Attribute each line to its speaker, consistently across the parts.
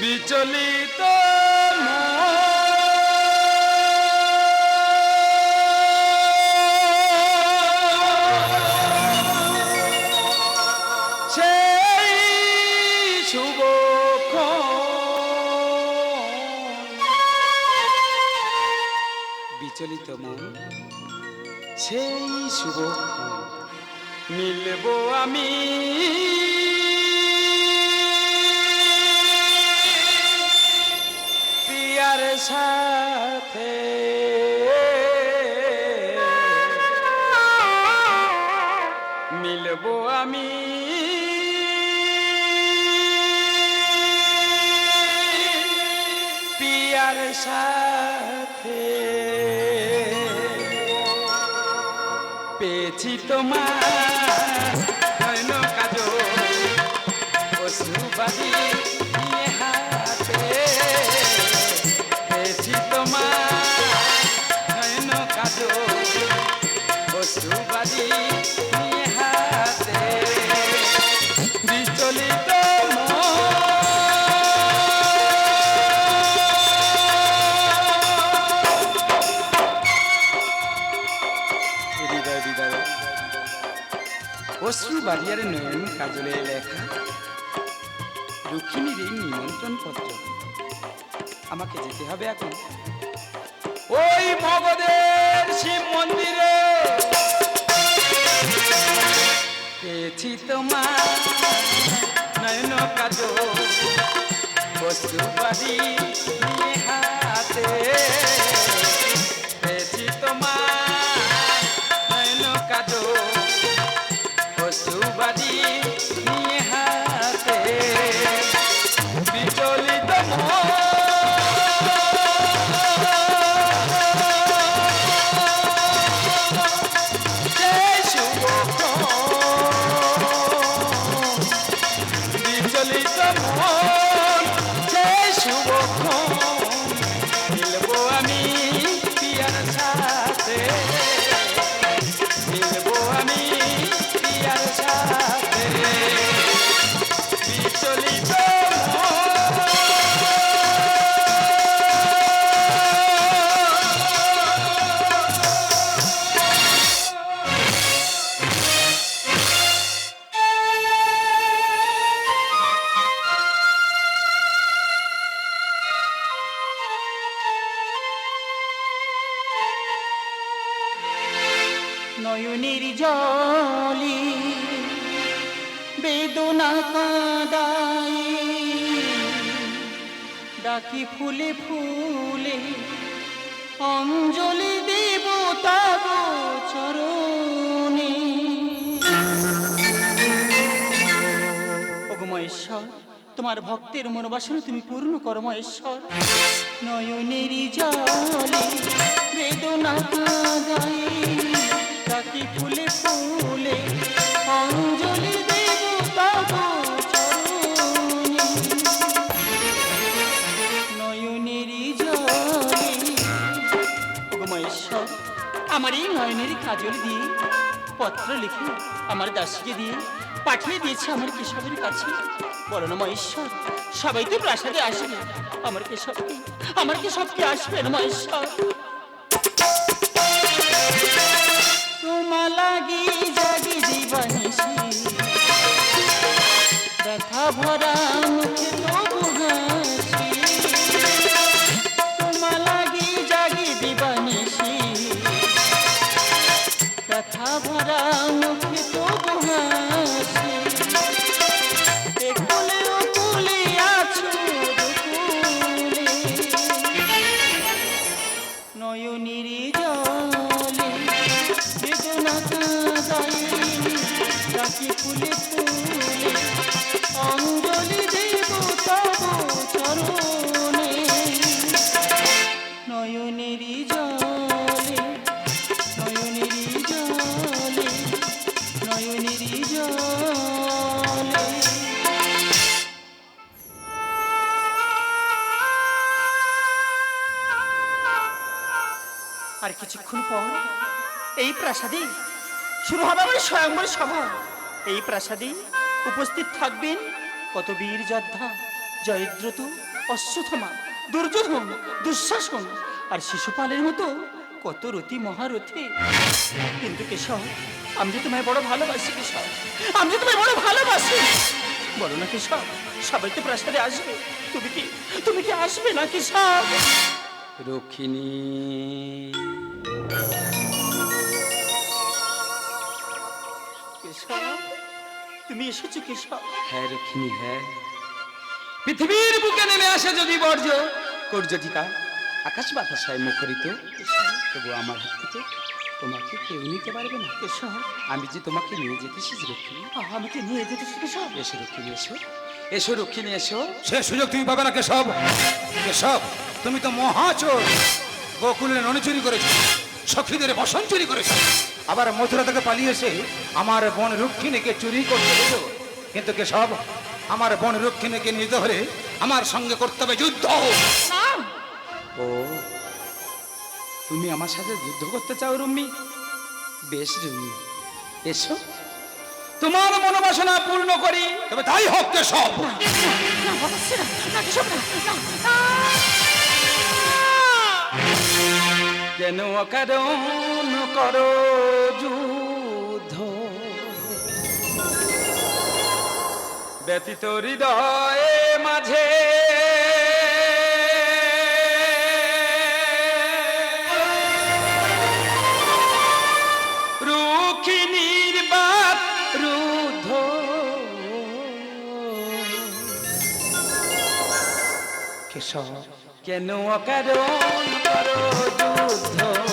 Speaker 1: বিচলিত। সেই শুভক্ষণ বিচলিত মন সেই শুভক্ষণ মিলব আমি সাথে। মিলব আমি। পিয়ার সাথে। পেয়েছি তোমার কাজো পশুবাদী নিয়ে বাড়িয়ার নয়ন কাজলে লেখা। রুক্মিণীর এই নিমন্ত্রণ পত্র। আমাকে যেতে হবে এখন। ওই মগধের শিব মন্দিরে। পেয়েছি তোমার নয়ন কাজ বস্তু বাড়ি
Speaker 2: নয়নের জলি বেদনা কাদাই ডাকি ফুলে ফুলে, অঞ্জলি দেব তব চরণে। তোমার ভক্তের মনোবাসনা তুমি পূর্ণ করো মহেশ্বর। নয়নের জলে বেদনা কাদাই মহেশ্বর, আমার এই নয়নের কাজল দিয়ে পত্র লিখে আমার দাসীকে দিয়ে পাঠিয়ে দিয়েছে আমার কেশবের কাছে। বলো না মহেশ্বর, সবাই তো প্রাসাদে আসবে। আমার কেশবকে আমার কেশবকে আসবে না মহেশ্বর। লাগি জাগি জীবনিসি ব্যথা ভরা মুখে অঞ্জলি দেব তব চরণে। আর কিছুক্ষণ পর এই প্রাসাদে শুরু হবে আমার স্বয়ংবর সভা। এই প্রাসাদে উপস্থিত থাকবেন কত বীর যোদ্ধা জয়দ্রত অশ্বথমা দুর্যোধন, দুঃশাসন আর শিশুপালের মতো কত রতি মহারথী। কিন্তু কেশব আমি তোমায় বড় ভালোবাসি কেশব আমি তোমায় বড় ভালোবাসি। বলো না কেশব, সবাই তো প্রাসাদে আসবে। তুমি কি তুমি কি আসবে না কেশব?
Speaker 1: রক্ষিণী।
Speaker 2: এসেছ কেশব।
Speaker 1: হ্যাঁ রক্ষিণী হ্যাঁ। পৃথিবীর বুকে নেমে আসে যদি বর্জ্য কর্যটিকা আকাশ বাতাস হয় মুখরিত। তবু আমার হাত থেকে তোমাকে কেউ নিতে পারবে না।
Speaker 2: কেশব।
Speaker 1: আমি যে তোমাকে নিয়ে যেতে এসেছি রক্ষিণী।
Speaker 2: আমাকে নিয়ে যেতে কেশব?
Speaker 1: এসো রক্ষিণী এসো। এসো রক্ষিণী এসো।
Speaker 3: সে সুযোগ তুমি পাবে না কেশব। কেশব তুমি তো মহাচোর। গোকুলের ননি চুরি করেছ। সখীদের বসন চুরি করেছ। আবার মথুরা থেকে পালিয়ে এসে আমার বোন রুক্ষিণীকে চুরি করতে হলো। কিন্তু কেশব আমার বোন রুক্ষিণীকে নিতে হলে আমার সঙ্গে করতে হবে যুদ্ধ।
Speaker 1: ও তুমি আমার সাথে যুদ্ধ করতে চাও রুম্মি? বেশ রুম্মি। এসো। তোমার মনোবাসনা পূর্ণ করি।
Speaker 3: তবে তাই হোক
Speaker 2: না, না
Speaker 1: কেন অকারণ করো যুদ্ধ। ব্যতীত হৃদয়ে মাঝে কেন অকারণ করো যুদ্ধ?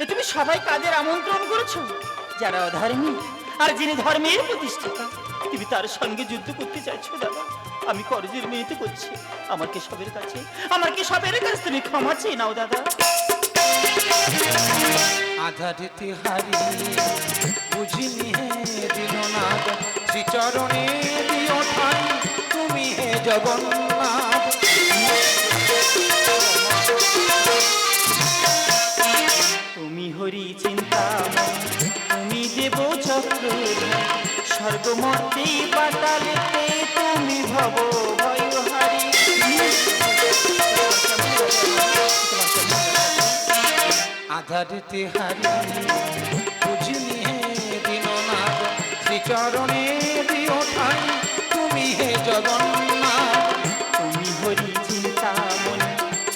Speaker 2: এ তুমি সবাই কাজের আমন্ত্রণ করেছ? যারা অধর্মী আর যিনি ধর্মের প্রতিষ্ঠাতা, তুমি তার সঙ্গে যুদ্ধ করতে চাইছো, দাদা? আমি করজের মেয়েতে করছি আমার কেশবের কাছে? আমার কেশবের কাছে তুমি ক্ষমা চেয়ে নাও দাদা?
Speaker 3: আধারিতে হারি বুঝিনি হে দিননাথ শ্রীচরণে দিও ঠাই তুমি হে জগন্নাথ।
Speaker 2: তুমি হরি চিন্তা দেব চক্র স্বর্গমতে পাতালেতে তুমি ভব ভয়হারি
Speaker 3: আধারিতে হারি বুঝিনি হে দিননাথ শ্রীচরণে দিও ঠাই তুমি হে জগন্নাথ।
Speaker 2: তুমি হরি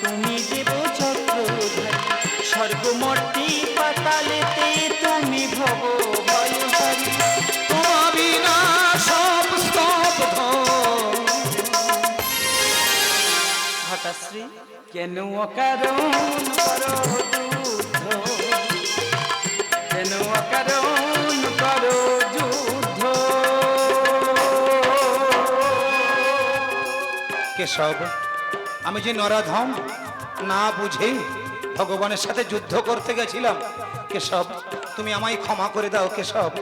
Speaker 2: তুমি দেব চক্র স্বর্গমতে পাতালেতে তুমি
Speaker 1: কেন অকারণ করো কেন অকারণ করো যুদ্ধ?
Speaker 3: কেশব, আমি যে নরাধম, না বুঝে ভগবানের সাথে যুদ্ধ করতে গেছিলাম। কেশব তুমি আমায় ক্ষমা করে দাও, কেশব।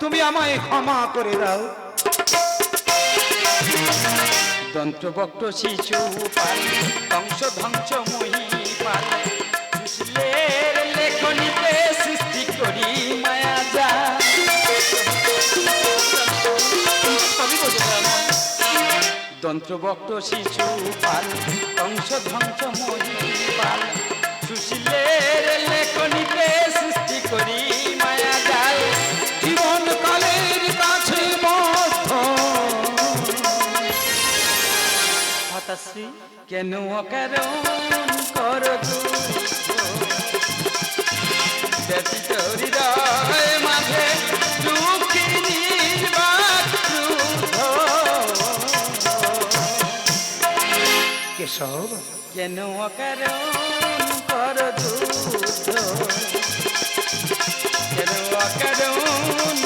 Speaker 3: তুমি আমায় ক্ষমা করে দাও।
Speaker 1: দন্ত্রবক্ত শিশু ধ্বংস ধ্বংস মহি লেখনীতে সৃষ্টি করি মায়া যা।
Speaker 2: সবই বোঝা যায় আমার।
Speaker 1: দন্ত্রবক্ত শিশু পাল ধ্বংস ধ্বংস মহি পাল সুশীলের লেখনীতে সৃষ্টি করি
Speaker 2: ভাতাশ্রী
Speaker 1: কেন অকারণ কর মাঝে দুঃখী।
Speaker 3: কেশব।
Speaker 1: কেন অকারণ কর কেন অকারণ